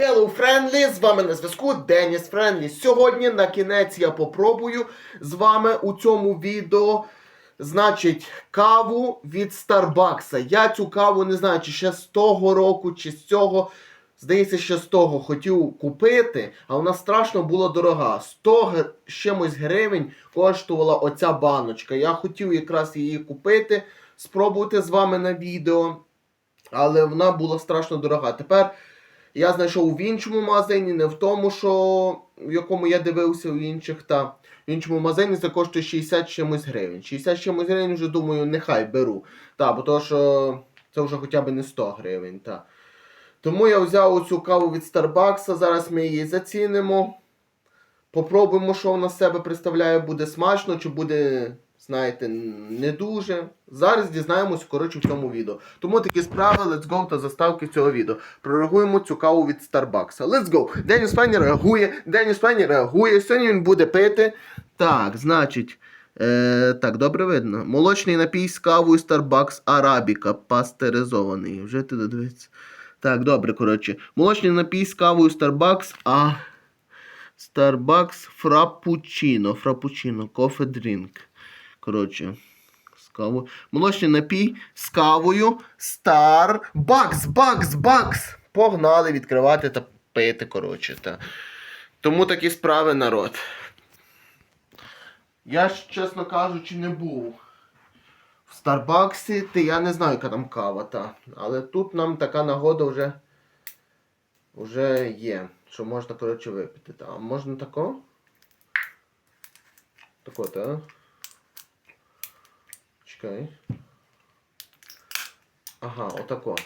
Hello, Friendly! З вами на зв'язку Деніс Френлі. Сьогодні на кінець я попробую з вами у цьому відео, значить, каву від Старбакса. Я цю каву не знаю, чи ще з того року, чи з цього. Здається, ще з того хотів купити, а вона страшно була дорога. 100 чимось гривень коштувала оця баночка. Я хотів якраз її купити, спробувати з вами на відео, але вона була страшно дорога. Тепер я знайшов в іншому магазині, не в тому, що в якому я дивився в інших, та в іншому магазині це коштує 60 чимось гривень. 60 чимось гривень вже думаю, нехай беру. Та, бо то, що це вже хоча б не 100 гривень. Та. Тому я взяв оцю каву від Старбакса, зараз ми її зацінимо. Попробуємо, що вона з себе представляє, буде смачно, чи буде, знаєте, не дуже. Зараз дізнаємось, коротше, в цьому відео. Тому такі справи, let's go та заставки цього відео. Прореагуємо цю каву від Старбакса. Let's go! Деніс Пенні реагує, Деніс Пенні реагує. Сьогодні він буде пити. Так, значить. Е, так, добре видно. Молочний напій з кавою Starbucks Арабіка, пастеризований. Вже ти додивиться. Так, добре, коротше. Молочний напій з кавою Starbucks, а Starbucks Frappuccino. Frappuccino, coffee drink. Коротше, з кавою. Молочний напій з кавою Starbucks, Bucks, Bucks. Погнали відкривати та пити, коротше. Та. Тому такі справи, народ. Я ж, чесно кажучи, не був в Старбаксі, ти я не знаю, яка там кава, та. Але тут нам така нагода вже, вже є. Що можна, коротше, випити. А можна тако? Тако, та? Чекай. Ага, отако.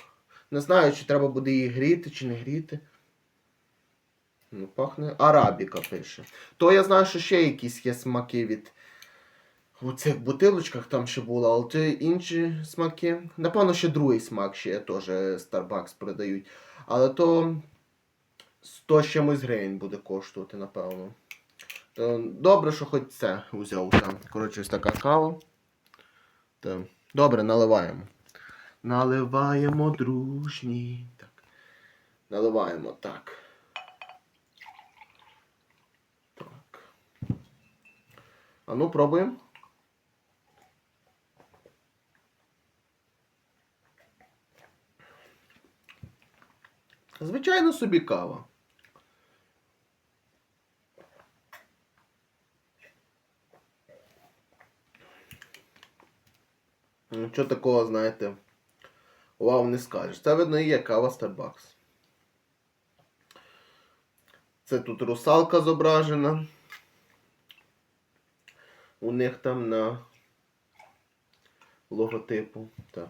Не знаю, чи треба буде її гріти, чи не гріти. Ну, пахне. Арабіка пише. То я знаю, що ще якісь є смаки від. У цих бутилочках там ще було, але це інші смаки. Напевно, ще другий смак ще теж Starbucks продають. Але то 100 з чимось гривень буде коштувати, напевно. Добре, що хоч це взяв там. Коротше, ось така кава. То, добре, наливаємо. Наливаємо дружні. Так. Наливаємо так. Так. А ну, пробуємо. Звичайно собі кава. Нічого такого, знаєте, вау не скажеш. Це видно і є кава Starbucks. Це тут русалка зображена. У них там на логотипу. Так.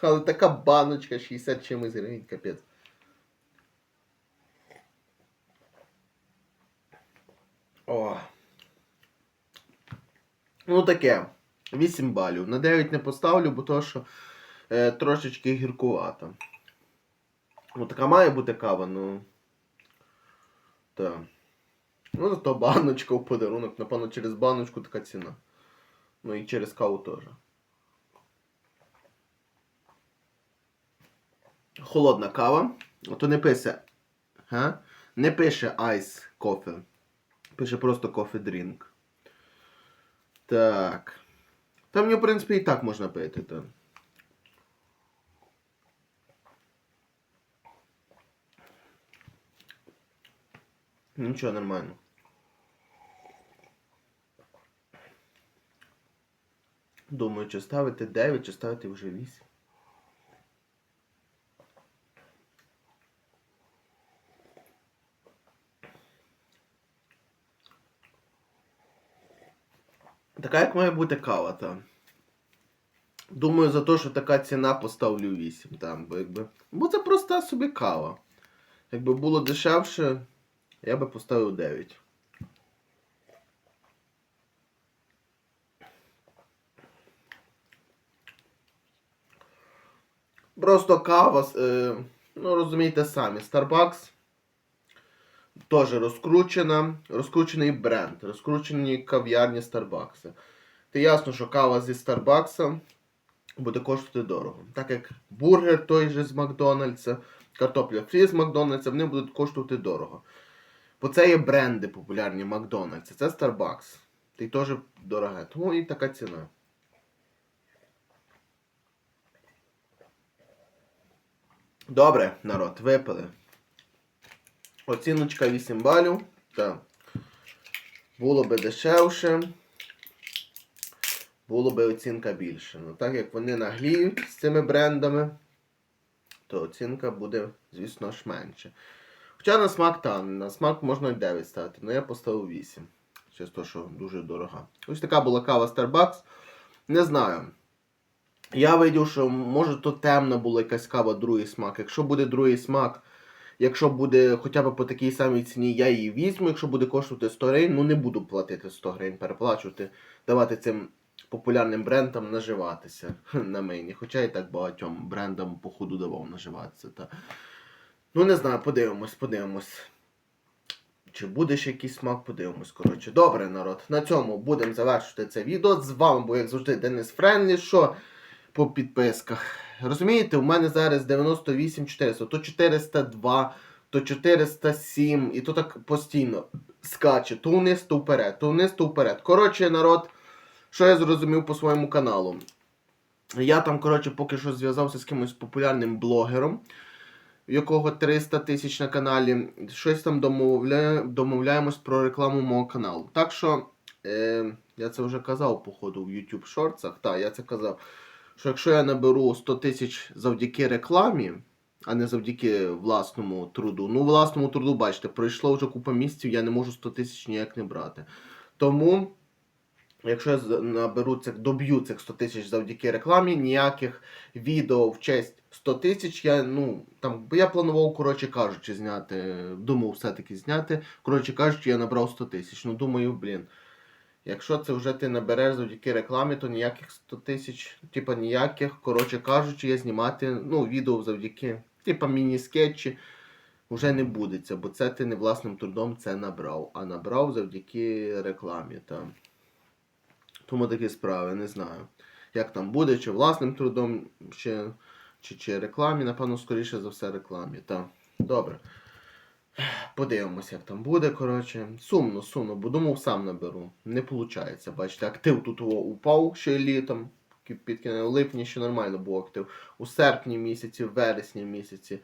Але така баночка 60 чимось гривень, капець. О. Ну таке. 8 балів. На 9 не поставлю, бо то, що е, трошечки гіркувато. Ну така має бути кава, ну. Так. Ну, зато баночка в подарунок. Напевно, через баночку така ціна. Ну і через каву теж. Холодна кава. Ото не пише. Га? Не пише Ice Coffee. Пише просто Coffee Drink. Так. Там мені, в принципі, і так можна пити, так. Нічого, нормально. Думаю, чи ставити 9, чи ставити вже 8. Така як має бути кава, там. Думаю, за те, що така ціна поставлю 8. Там, бо, якби... бо це проста собі кава. Якби було дешевше, я би поставив 9. Просто кава, е, ну розумієте самі, Starbucks теж розкручена, розкручений бренд, розкручені кав'ярні Starbucks. Це ясно, що кава зі Starbucks буде коштувати дорого. Так як бургер той же з Макдональдса, картопля фрі з Макдональдса, вони будуть коштувати дорого. Бо це є бренди популярні Макдональдса, це Starbucks. Й теж дороге. Тому і така ціна. Добре, народ, випили. Оціночка 8 балів. Так. Було би дешевше. Було би оцінка більше. Ну так як вони нагліють з цими брендами, то оцінка буде, звісно ж, менше. Хоча на смак та, на смак можна 9 ставити, але я поставив 8. Через те, що дуже дорога. Ось така була кава Starbucks. Не знаю. Я видів, що може то темна була якась кава, другий смак. Якщо буде другий смак, якщо буде хоча б по такій самій ціні, я її візьму. Якщо буде коштувати 100 гривень, ну не буду платити 100 гривень, переплачувати, давати цим популярним брендам наживатися на мені. Хоча і так багатьом брендам походу давав наживатися. Та. Ну не знаю, подивимось, подивимось. Чи буде ще якийсь смак, подивимось. Коротше, добре, народ. На цьому будемо завершувати це відео. З вами був, як завжди, Денис Френлі. Що по підписках? Розумієте, у мене зараз 98 400, то 402, то 407, і то так постійно скаче, то вниз, то вперед, то вниз, то вперед. Коротше, народ, що я зрозумів по своєму каналу. Я там, коротше, поки що зв'язався з кимось популярним блогером в якого 300 тисяч на каналі. Щось там домовля... домовляємось про рекламу мого каналу. Так що, е, я це вже казав, походу, в YouTube шорцах. Так, я це казав. Що якщо я наберу 100 тисяч завдяки рекламі, а не завдяки власному труду. Ну, власному труду, бачите, пройшло вже купа місяців, я не можу 100 тисяч ніяк не брати. Тому. Якщо я наберу цих, доб'ю цих 100 тисяч завдяки рекламі, ніяких відео в честь 100 тисяч, я, ну, там, я планував, коротше кажучи, зняти, думав все-таки зняти. Коротше кажучи, я набрав 100 тисяч. Ну, думаю, блін. Якщо це вже ти набереш завдяки рекламі, то ніяких 100 тисяч, типа ніяких, коротше кажучи, я знімати, ну, відео завдяки, типа міні-скетчі, вже не будеться, бо це ти не власним трудом це набрав, а набрав завдяки рекламі. Там. Тому такі справи, не знаю. Як там буде, чи власним трудом, чи, чи, чи рекламі, напевно, скоріше за все рекламі. Та. Добре. Подивимось, як там буде. коротше. Сумно, сумно, бо думав сам наберу. Не виходить. Бачите, актив тут упав ще літом. Під кінець липні ще нормально був актив. У серпні місяці, в вересні місяці.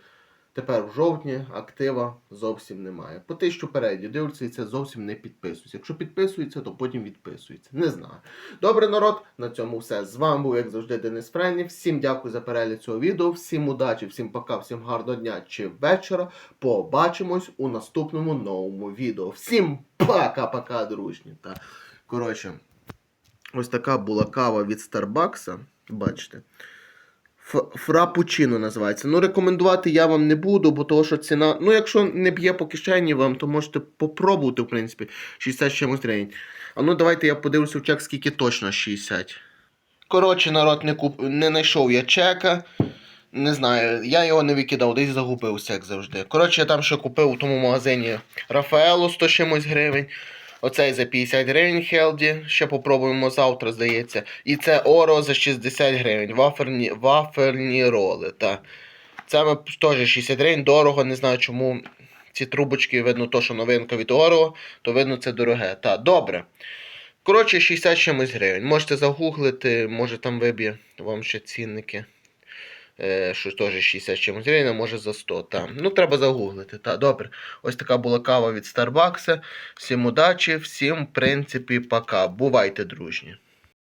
Тепер в жовтні актива зовсім немає. По тисячу переді дивляться зовсім не підписується. Якщо підписується, то потім відписується. Не знаю. Добре, народ, на цьому все. З вами був, як завжди, Денис Френні. Всім дякую за перегляд цього відео. Всім удачі, всім пока, всім гарного дня чи вечора. Побачимось у наступному новому відео. Всім пока-пока, дружні. Та, коротше, ось така була кава від Старбакса. Бачите. Фрапучино називається. Ну, рекомендувати я вам не буду, бо того, що ціна. Ну, якщо не б'є по кишені вам, то можете попробувати, в принципі, 60 з чимось гривень. А ну давайте я подивлюся в чек, скільки точно 60. Коротше, народ не куп... не знайшов я чека. Не знаю, я його не викидав, десь загубився, як завжди. Коротше, я там ще купив у тому магазині Рафаело 100 чимось гривень. Оцей за 50 гривень Хелді. Ще попробуємо завтра, здається. І це Оро за 60 гривень. Ваферні, ваферні роли. Та. Це ми теж 60 гривень, дорого, не знаю чому. Ці трубочки, видно, то, що новинка від Оро, то видно це дороге. Та, добре. Коротше, 60 чимось гривень. Можете загуглити, може там виб'є вам ще цінники. Е, що теж 60 чимось гривень, а може за 100. Та. Ну, треба загуглити. Та, добре. Ось така була кава від Старбакса. Всім удачі, всім, в принципі, пока. Бувайте, дружні.